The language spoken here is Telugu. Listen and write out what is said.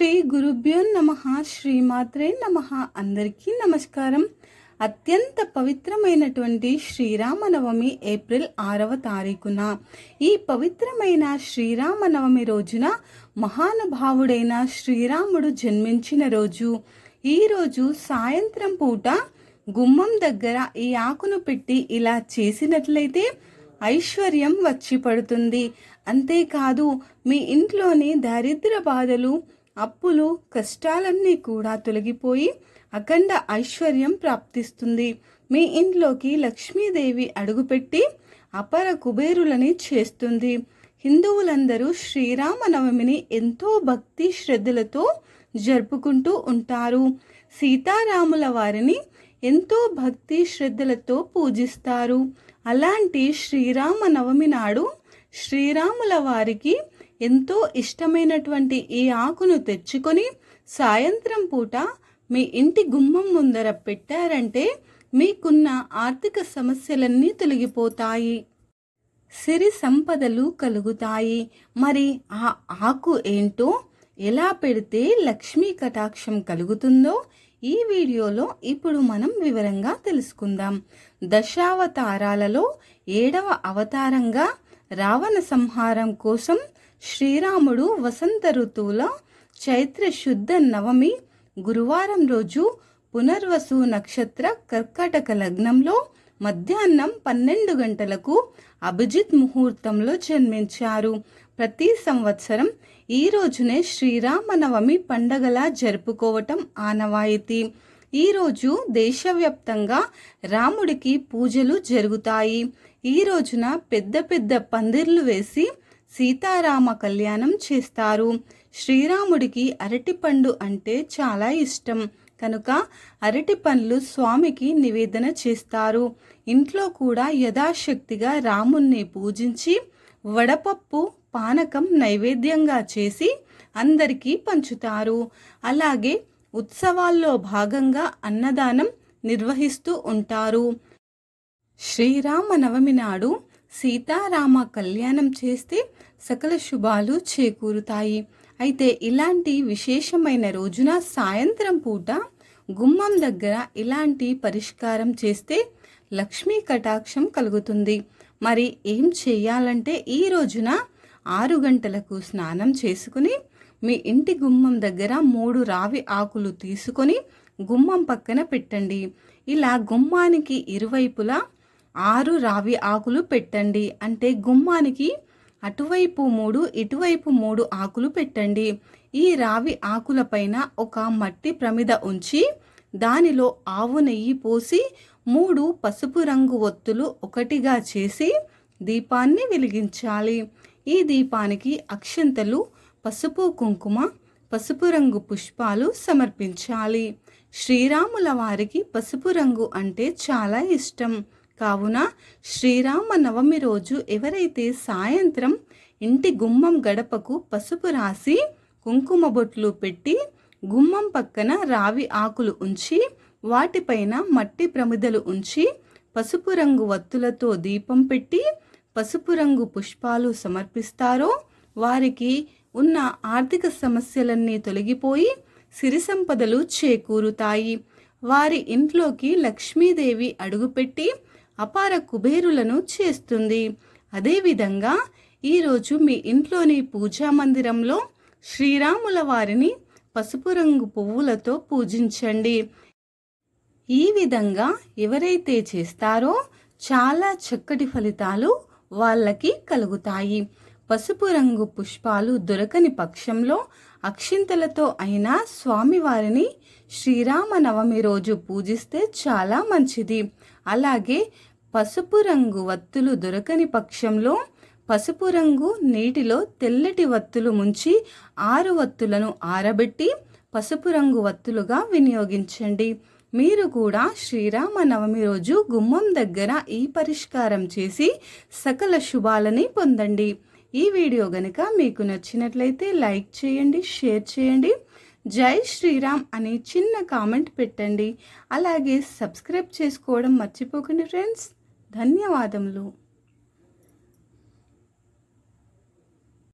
శ్రీ గురుభ్యో నమ శ్రీమాత్రే నమ. అందరికీ నమస్కారం. అత్యంత పవిత్రమైనటువంటి శ్రీరామనవమి ఏప్రిల్ ఆరవ తారీఖున. ఈ పవిత్రమైన శ్రీరామనవమి రోజున మహానుభావుడైన శ్రీరాముడు జన్మించిన రోజు. ఈరోజు సాయంత్రం పూట గుమ్మం దగ్గర ఈ ఆకును పెట్టి ఇలా చేసినట్లయితే ఐశ్వర్యం వచ్చి పడుతుంది. అంతేకాదు మీ ఇంట్లోని దారిద్ర బాధలు అప్పులు కష్టాలన్నీ కూడా తొలగిపోయి అఖండ ఐశ్వర్యం ప్రాప్తిస్తుంది. మీ ఇంట్లోకి లక్ష్మీదేవి అడుగుపెట్టి అపర కుబేరులని చేస్తుంది. హిందువులందరూ శ్రీరామనవమిని ఎంతో భక్తి శ్రద్ధలతో జరుపుకుంటూ ఉంటారు. సీతారాముల వారిని ఎంతో భక్తి శ్రద్ధలతో పూజిస్తారు. అలాంటి శ్రీరామనవమి నాడు శ్రీరాముల వారికి ఎంతో ఇష్టమైనటువంటి ఈ ఆకును తెచ్చుకొని సాయంత్రం పూట మీ ఇంటి గుమ్మం ముందర పెట్టారంటే మీకున్న ఆర్థిక సమస్యలన్నీ తొలగిపోతాయి. సిరి సంపదలు కలుగుతాయి. మరి ఆ ఆకు ఏంటో ఎలా పెడితే లక్ష్మీ కటాక్షం కలుగుతుందో ఈ వీడియోలో ఇప్పుడు మనం వివరంగా తెలుసుకుందాం. దశావతారాలలో ఏడవ అవతారంగా రావణ సంహారం కోసం శ్రీరాముడు వసంత ఋతువులో చైత్ర శుద్ధ నవమి గురువారం రోజు పునర్వసు నక్షత్ర కర్కాటక లగ్నంలో మధ్యాహ్నం పన్నెండు గంటలకు అభిజిత్ ముహూర్తంలో జన్మించారు. ప్రతి సంవత్సరం ఈ రోజునే శ్రీరామనవమి పండగలా జరుపుకోవటం ఆనవాయితీ. ఈరోజు దేశవ్యాప్తంగా రాముడికి పూజలు జరుగుతాయి. ఈ రోజున పెద్ద పెద్ద పందిర్లు వేసి సీతారామ కళ్యాణం చేస్తారు. శ్రీరాముడికి అరటిపండు అంటే చాలా ఇష్టం. కనుక అరటి పండ్లు స్వామికి నివేదన చేస్తారు. ఇంట్లో కూడా యథాశక్తిగా రాముణ్ణి పూజించి వడపప్పు పానకం నైవేద్యంగా చేసి అందరికీ పంచుతారు. అలాగే ఉత్సవాల్లో భాగంగా అన్నదానం నిర్వహిస్తూ ఉంటారు. శ్రీరామనవమి నాడు సీతారామ కళ్యాణం చేస్తే సకల శుభాలు చేకూరుతాయి. అయితే ఇలాంటి విశేషమైన రోజున సాయంత్రం పూట గుమ్మం దగ్గర ఇలాంటి పరిష్కారం చేస్తే లక్ష్మీ కటాక్షం కలుగుతుంది. మరి ఏం చేయాలంటే ఈ రోజున ఆరు గంటలకు స్నానం చేసుకుని మీ ఇంటి గుమ్మం దగ్గర మూడు రావి ఆకులు తీసుకొని గుమ్మం పక్కన పెట్టండి. ఇలా గుమ్మానికి ఇరువైపులా ఆరు రావి ఆకులు పెట్టండి. అంటే గుమ్మానికి అటువైపు మూడు ఇటువైపు మూడు ఆకులు పెట్టండి. ఈ రావి ఆకులపైన ఒక మట్టి ప్రమిద ఉంచి దానిలో ఆవు నెయ్యి పోసి మూడు పసుపు రంగు ఒత్తులు ఒకటిగా చేసి దీపాన్ని వెలిగించాలి. ఈ దీపానికి అక్షంతలు పసుపు కుంకుమ పసుపు రంగు పుష్పాలు సమర్పించాలి. శ్రీరాముల వారికి పసుపు రంగు అంటే చాలా ఇష్టం. కావున శ్రీరామ నవమి రోజు ఎవరైతే సాయంత్రం ఇంటి గుమ్మం గడపకు పసుపు రాసి కుంకుమ బొట్లు పెట్టి గుమ్మం పక్కన రావి ఆకులు ఉంచి వాటిపైన మట్టి ప్రమిదలు ఉంచి పసుపు రంగు వత్తులతో దీపం పెట్టి పసుపు రంగు పుష్పాలు సమర్పిస్తారో వారికి ఉన్న ఆర్థిక సమస్యలన్నీ తొలగిపోయి సిరి సంపదలు చేకూరుతాయి. వారి ఇంట్లోకి లక్ష్మీదేవి అడుగుపెట్టి అపార కుబేరులను చేస్తుంది. అదేవిధంగా ఈరోజు మీ ఇంట్లోని పూజా మందిరంలో శ్రీరాముల వారిని పసుపు రంగు పువ్వులతో పూజించండి. ఈ విధంగా ఎవరైతే చేస్తారో చాలా చక్కటి ఫలితాలు వాళ్ళకి కలుగుతాయి. పసుపు రంగు పుష్పాలు దొరకని పక్షంలో అక్షింతలతో అయినా స్వామివారిని శ్రీరామనవమి రోజు పూజిస్తే చాలా మంచిది. అలాగే పసుపు రంగు వత్తులు దొరకని పక్షంలో పసుపు రంగు నీటిలో తెల్లటి వత్తులు ముంచి ఆరు వత్తులను ఆరబెట్టి పసుపు రంగు వత్తులుగా వినియోగించండి. మీరు కూడా శ్రీరామ నవమి రోజు గుమ్మం దగ్గర ఈ పరిష్కారం చేసి సకల శుభాలని పొందండి. ఈ వీడియో గనుక మీకు నచ్చినట్లయితే లైక్ చేయండి షేర్ చేయండి. జై శ్రీరామ్ అని చిన్న కామెంట్ పెట్టండి. అలాగే సబ్స్క్రైబ్ చేసుకోవడం మర్చిపోకండి ఫ్రెండ్స్. ధన్యవాదములు.